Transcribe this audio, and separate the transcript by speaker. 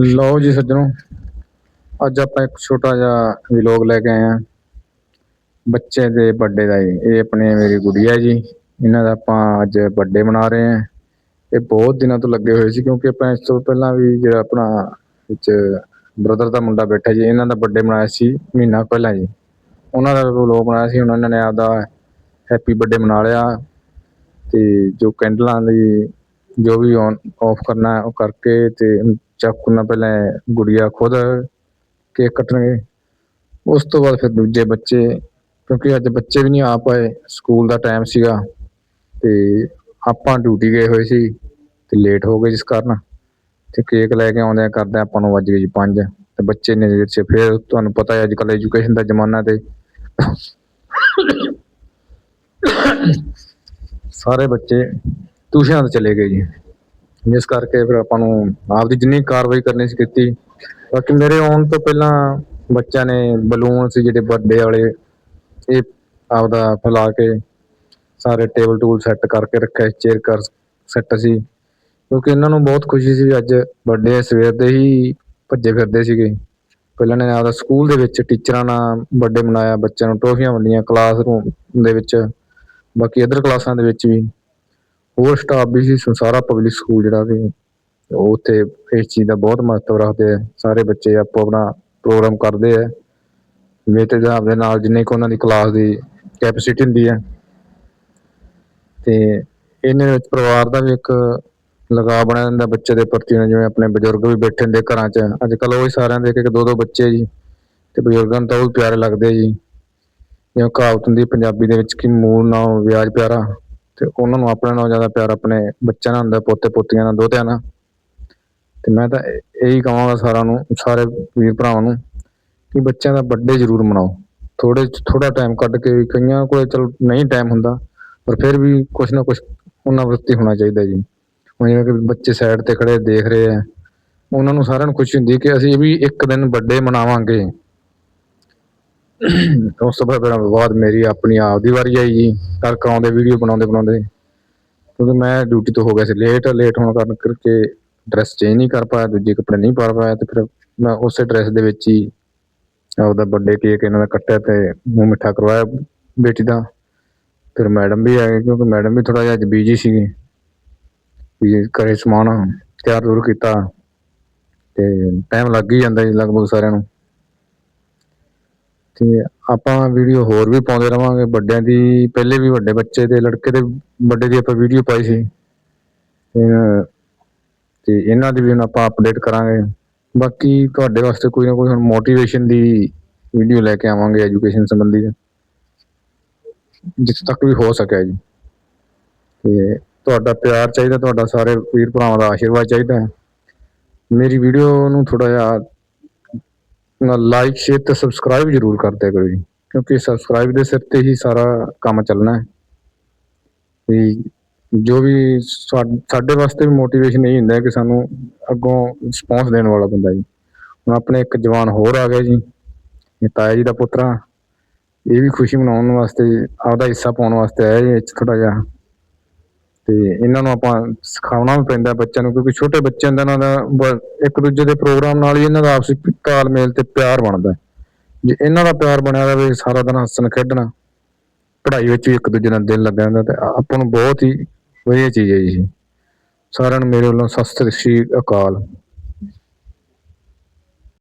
Speaker 1: ਲਓ ਜੀ ਸੱਜਣੋ, ਅੱਜ ਆਪਾਂ ਇੱਕ ਛੋਟਾ ਜਿਹਾ ਵਲੌਗ ਲੈ ਕੇ ਆਏ ਆ ਬੱਚੇ ਦੇ ਬਰਥਡੇ ਦਾ ਜੀ। ਇਹ ਆਪਣੇ ਮੇਰੀ ਗੁੜੀਆ ਜੀ। ਇਹਨਾਂ ਦਾ ਆਪਾਂ ਅੱਜ ਬਰਥਡੇ ਮਨਾ ਰਹੇ ਆ ਇਹ ਬਹੁਤ ਦਿਨਾਂ ਤੋਂ ਲੱਗੇ ਹੋਏ ਸੀ ਕਿਉਂਕਿ ਆਪਾਂ ਇਸ ਤੋਂ ਪਹਿਲਾਂ ਵੀ ਜਿਹੜਾ ਆਪਣਾ ਵਿੱਚ ਬ੍ਰਦਰ ਦਾ ਮੁੰਡਾ ਬੈਠਾ ਜੀ, ਇਹਨਾਂ ਦਾ ਬਰਥਡੇ ਮਨਾਇਆ ਸੀ ਮਹੀਨਾ ਪਹਿਲਾਂ ਜੀ। ਉਹਨਾਂ ਦਾ ਵਲੌਗ ਬਣਾਇਆ ਸੀ ਉਹਨਾਂ ਨੇ ਆਪਦਾ ਹੈਪੀ ਬਰਥਡੇ ਮਨਾ ਲਿਆ। ਤੇ ਜੋ ਕੈਂਡਲਾਂ ਦੀ ਜੋ ਵੀ ਔਨ ਆਫ ਕਰਨਾ ਉਹ ਕਰਕੇ ਤੇ ਚਾਕੂ ਨਾਲ ਪਹਿਲਾਂ ਗੁੜੀਆ ਖੁਦ ਕੇਕ ਕੱਟਣਗੇ। ਉਸ ਤੋਂ ਬਾਅਦ ਫਿਰ ਦੂਜੇ ਬੱਚੇ, ਕਿਉਂਕਿ ਅੱਜ ਬੱਚੇ ਵੀ ਨਹੀਂ ਆ ਪਾਏ ਸਕੂਲ ਦਾ ਟਾਈਮ ਸੀਗਾ ਤੇ ਆਪਾਂ ਡਿਊਟੀ ਗਏ ਹੋਏ ਸੀ ਤੇ ਲੇਟ ਹੋ ਗਏ ਜਿਸ ਕਾਰਨ ਤੇ ਕੇਕ ਲੈ ਕੇ ਆਉਂਦੇ ਕਰਦੇ ਆਪਾਂ ਨੂੰ ਵੱਜ ਗਏ ਜੀ 5 ਤੇ ਬੱਚੇ ਨੇ ਵਿੱਚ ਫਿਰ ਤੁਹਾਨੂੰ ਪਤਾ ਹੈ ਅੱਜ ਕੱਲ੍ਹ ਐਜੂਕੇਸ਼ਨ ਦਾ ਜ਼ਮਾਨਾ ਤੇ ਸਾਰੇ ਬੱਚੇ ਟਿਊਸ਼ਨਾਂ ਤੇ ਚਲੇ ਗਏ ਜੀ। ਜਿਸ ਕਰਕੇ ਫਿਰ ਆਪਾਂ ਨੂੰ ਆਪਦੀ ਜਿੰਨੀ ਕਾਰਵਾਈ ਕਰਨੀ ਸੀ ਕੀਤੀ। ਬਾਕੀ ਮੇਰੇ ਆਉਣ ਤੋਂ ਪਹਿਲਾਂ ਬੱਚਿਆਂ ਨੇ ਬਲੂਨ ਸੀ ਜਿਹੜੇ ਬਰਥਡੇ ਵਾਲੇ, ਇਹ ਆਪਦਾ ਫੈਲਾ ਕੇ ਸਾਰੇ ਟੇਬਲ ਟੂਲ ਸੈੱਟ ਕਰਕੇ ਰੱਖਿਆ ਚੇਅਰ ਕਰ ਸੈੱਟ ਸੀ। ਕਿਉਂਕਿ ਇਹਨਾਂ ਨੂੰ ਬਹੁਤ ਖੁਸ਼ੀ ਸੀ ਵੀ ਅੱਜ ਵੱਡੇ ਸਵੇਰ ਦੇ ਹੀ ਭੱਜੇ ਫਿਰਦੇ ਸੀਗੇ। ਪਹਿਲਾਂ ਨੇ ਆਪਦਾ ਸਕੂਲ ਦੇ ਵਿੱਚ ਟੀਚਰਾਂ ਨਾਲ ਬਰਥਡੇ ਮਨਾਇਆ, ਬੱਚਿਆਂ ਨੂੰ ਟਰੋਫੀਆਂ ਵੰਡੀਆਂ ਕਲਾਸਰੂਮ ਦੇ ਵਿੱਚ, ਬਾਕੀ ਅਦਰ ਕਲਾਸਾਂ ਦੇ ਵਿੱਚ ਵੀ। ਹੋਰ ਸਟਾਫ ਵੀ ਸੀ ਸੰਸਾਰਾ ਪਬਲਿਕ ਸਕੂਲ ਜਿਹੜਾ ਵੀ, ਉਹ ਉੱਥੇ ਇਸ ਚੀਜ਼ ਦਾ ਬਹੁਤ ਮਹੱਤਵ ਰੱਖਦੇ ਆ। ਸਾਰੇ ਬੱਚੇ ਆਪੋ ਆਪਣਾ ਪ੍ਰੋਗਰਾਮ ਕਰਦੇ ਆ। ਮੇਰੇ ਹਿਸਾਬ ਦੇ ਨਾਲ ਜਿੰਨੇ ਕੁ ਉਹਨਾਂ ਦੀ ਕਲਾਸ ਦੀ ਕੈਪੈਸਿਟੀ ਹੁੰਦੀ ਹੈ ਤੇ ਇਹਨੇ ਵਿੱਚ ਪਰਿਵਾਰ ਦਾ ਵੀ ਇੱਕ ਲਗਾਅ ਬਣਿਆ ਰਹਿੰਦਾ ਬੱਚੇ ਦੇ ਪ੍ਰਤੀ ਜਿਵੇਂ ਆਪਣੇ ਬਜ਼ੁਰਗ ਵੀ ਬੈਠੇ ਹੁੰਦੇ ਘਰਾਂ 'ਚ। ਅੱਜ ਕੱਲ ਉਹ ਹੀ ਸਾਰਿਆਂ ਦੇ ਇੱਕ ਦੋ ਦੋ ਬੱਚੇ ਜੀ। ਤੇ ਬਜ਼ੁਰਗਾਂ ਨੂੰ ਤਾਂ ਉਹ ਵੀ ਪਿਆਰੇ ਲੱਗਦੇ ਜੀ। ਜਿਵੇਂ ਕਹਾਵਤ ਹੁੰਦੀ ਪੰਜਾਬੀ ਦੇ ਵਿੱਚ ਕਿ ਮੂਲ ਨਾਲੋਂ ਵਿਆਜ ਪਿਆਰਾ। ਤੇ ਉਹਨਾਂ ਨੂੰ ਆਪਣੇ ਨਾਲੋਂ ਜ਼ਿਆਦਾ ਪਿਆਰ ਆਪਣੇ ਬੱਚਿਆਂ ਨਾਲ ਹੁੰਦਾ, ਪੋਤੇ ਪੋਤੀਆਂ ਨਾਲ, ਦੋਤਿਆਂ ਨਾਲ। ਤੇ ਮੈਂ ਤਾਂ ਇਹੀ ਕਹਾਂਗਾ ਸਾਰਿਆਂ ਨੂੰ, ਸਾਰੇ ਵੀਰ ਭਰਾਵਾਂ ਨੂੰ, ਕਿ ਬੱਚਿਆਂ ਦਾ ਬਰਥਡੇ ਜ਼ਰੂਰ ਮਨਾਓ। ਥੋੜੇ ਥੋੜਾ ਟਾਈਮ ਕੱਢ ਕੇ ਵੀ ਕਈਆਂ ਕੋਲੇ ਚਲ ਨਹੀਂ ਟਾਈਮ ਹੁੰਦਾ, ਪਰ ਫਿਰ ਵੀ ਕੁਛ ਨਾ ਕੁਛ ਉਹਨਾਂ ਵਰਤੀ ਹੋਣਾ ਚਾਹੀਦਾ ਜੀ। ਹੁਣ ਜਿਵੇਂ ਕਿ ਬੱਚੇ ਸਾਈਡ ਤੇ ਖੜੇ, ਦੇਖ ਰਹੇ ਆ, ਉਹਨਾਂ ਨੂੰ ਸਾਰਿਆਂ ਨੂੰ ਖੁਸ਼ੀ ਹੁੰਦੀ ਕਿ ਅਸੀਂ ਵੀ ਇੱਕ ਦਿਨ ਬਰਥਡੇ ਮਨਾਵਾਂਗੇ। ਉਸ ਤੋਂ ਬਾਅਦ ਫਿਰ ਬਾਅਦ ਮੇਰੀ ਆਪਣੀ ਆਪ ਦੀ ਵਾਰੀ ਆਈ ਜੀ ਕਰ ਕਰਾਉਂਦੇ ਵੀਡੀਓ ਬਣਾਉਂਦੇ ਬਣਾਉਂਦੇ। ਕਿਉਂਕਿ ਮੈਂ ਡਿਊਟੀ ਤੋਂ ਹੋ ਗਿਆ ਸੀ ਲੇਟ ਲੇਟ ਹੋਣ ਕਾਰਨ ਕਰਕੇ ਡਰੈਸ ਚੇਂਜ ਨਹੀਂ ਕਰ ਪਾਇਆ, ਦੂਜੇ ਕੱਪੜੇ ਨਹੀਂ ਪਾ ਪਾਇਆ ਤੇ ਫਿਰ ਮੈਂ ਉਸੇ ਡਰੈਸ ਦੇ ਵਿੱਚ ਹੀ ਆਪਦਾ ਬਰਥਡੇ ਕੇਕ ਇਹਨਾਂ ਦਾ ਕੱਟਿਆ ਤੇ ਮੂੰਹ ਮਿੱਠਾ ਕਰਵਾਇਆ ਬੇਟੀ ਦਾ। ਫਿਰ ਮੈਡਮ ਵੀ ਆਏ ਕਿਉਂਕਿ ਮੈਡਮ ਵੀ ਥੋੜਾ ਜਿਹਾ ਅੱਜ ਬੀਜੀ ਸੀਗੀ। ਵੀ ਘਰੇ ਸਮਾਨ ਤਿਆਰ ਤੁਰ ਕੀਤਾ ਤੇ ਟਾਈਮ ਲੱਗ ਹੀ ਜਾਂਦਾ ਜੀ ਲਗਭਗ ਸਾਰਿਆਂ ਨੂੰ। ਤੇ ਆਪਾਂ ਵੀਡੀਓ ਹੋਰ ਵੀ ਪਾਉਂਦੇ ਰਵਾਂਗੇ। ਵੱਡਿਆਂ ਦੀ, ਪਹਿਲੇ ਵੀ ਵੱਡੇ ਬੱਚੇ ਦੇ ਲੜਕੇ ਦੇ ਵੱਡੇ ਦੀ ਆਪਾਂ ਵੀਡੀਓ ਪਾਈ ਸੀ। ਤੇ ਤੇ ਇਹਨਾਂ ਦੀ ਵੀ ਹੁਣ ਆਪਾਂ ਅਪਡੇਟ ਕਰਾਂਗੇ। ਬਾਕੀ ਤੁਹਾਡੇ ਵਾਸਤੇ ਕੋਈ ਨਾ ਕੋਈ ਹੁਣ ਮੋਟੀਵੇਸ਼ਨ ਦੀ ਵੀਡੀਓ ਲੈ ਕੇ ਆਵਾਂਗੇ ਐਜੂਕੇਸ਼ਨ ਸੰਬੰਧੀ। ਜਿੱਥੇ ਤੱਕ ਵੀ ਹੋ ਸਕਿਆ ਜੀ। ਤੇ ਤੁਹਾਡਾ ਪਿਆਰ ਚਾਹੀਦਾ, ਤੁਹਾਡਾ ਸਾਰੇ ਵੀਰ ਭਰਾਵਾਂ ਦਾ ਆਸ਼ੀਰਵਾਦ ਚਾਹੀਦਾ। ਮੇਰੀ ਵੀਡੀਓ ਨੂੰ ਥੋੜਾ ਜਿਹਾ ਲਾਈਕ ਸ਼ੇਅਰ ਤੇ ਸਬਸਕ੍ਰਾਈਬ ਜ਼ਰੂਰ ਕਰਦੇ ਕਰੋ ਜੀ। ਕਿਉਂਕਿ ਸਬਸਕ੍ਰਾਈਬ ਦੇ ਸਿਰ ਤੇ ਹੀ ਸਾਰਾ ਕੰਮ ਚੱਲਣਾ ਹੈ। ਵੀ ਜੋ ਵੀ ਸਾਡੇ ਵਾਸਤੇ ਵੀ ਮੋਟੀਵੇਸ਼ਨ ਇਹ ਹੁੰਦਾ ਕਿ ਸਾਨੂੰ ਅੱਗੋਂ ਰਿਸਪੌਂਸ ਦੇਣ ਵਾਲਾ ਬੰਦਾ ਜੀ। ਹੁਣ ਆਪਣੇ ਇੱਕ ਜਵਾਨ ਹੋਰ ਆ ਗਿਆ ਜੀ, ਇਹ ਤਾਇਆ ਜੀ ਦਾ ਪੁੱਤਰਾ ਇਹ ਵੀ ਖੁਸ਼ੀ ਮਨਾਉਣ ਵਾਸਤੇ, ਆਪਦਾ ਹਿੱਸਾ ਪਾਉਣ ਵਾਸਤੇ ਆਇਆ ਜੀ ਵਿੱਚ ਥੋੜਾ ਜਿਹਾ ਤੇ ਇਹਨਾਂ ਨੂੰ ਆਪਾਂ ਸਿਖਾਉਣਾ ਵੀ ਪੈਂਦਾ ਬੱਚਿਆਂ ਨੂੰ, ਕਿਉਂਕਿ ਛੋਟੇ ਬੱਚਿਆਂ ਦਾ ਇਹਨਾਂ ਦਾ ਇੱਕ ਦੂਜੇ ਦੇ ਪ੍ਰੋਗਰਾਮ ਨਾਲ ਹੀ ਇਹਨਾਂ ਦਾ ਆਪਸੀ ਤਾਲਮੇਲ ਤੇ ਪਿਆਰ ਬਣਦਾ। ਜੇ ਇਹਨਾਂ ਦਾ ਪਿਆਰ ਬਣਿਆ ਰਵੇ, ਸਾਰਾ ਦਿਨ ਹੱਸਣ ਖੇਡਣਾ, ਪੜ੍ਹਾਈ ਵਿੱਚ ਵੀ ਇੱਕ ਦੂਜੇ ਨਾਲ ਦਿਲ ਲੱਗਿਆ ਰਹਿੰਦਾ ਤੇ ਆਪਾਂ ਨੂੰ ਬਹੁਤ ਹੀ ਵਧੀਆ ਚੀਜ਼ ਹੈ ਜੀ। ਸਾਰਿਆਂ ਨੂੰ ਮੇਰੇ ਵੱਲੋਂ ਸਤਿ ਸ੍ਰੀ ਅਕਾਲ।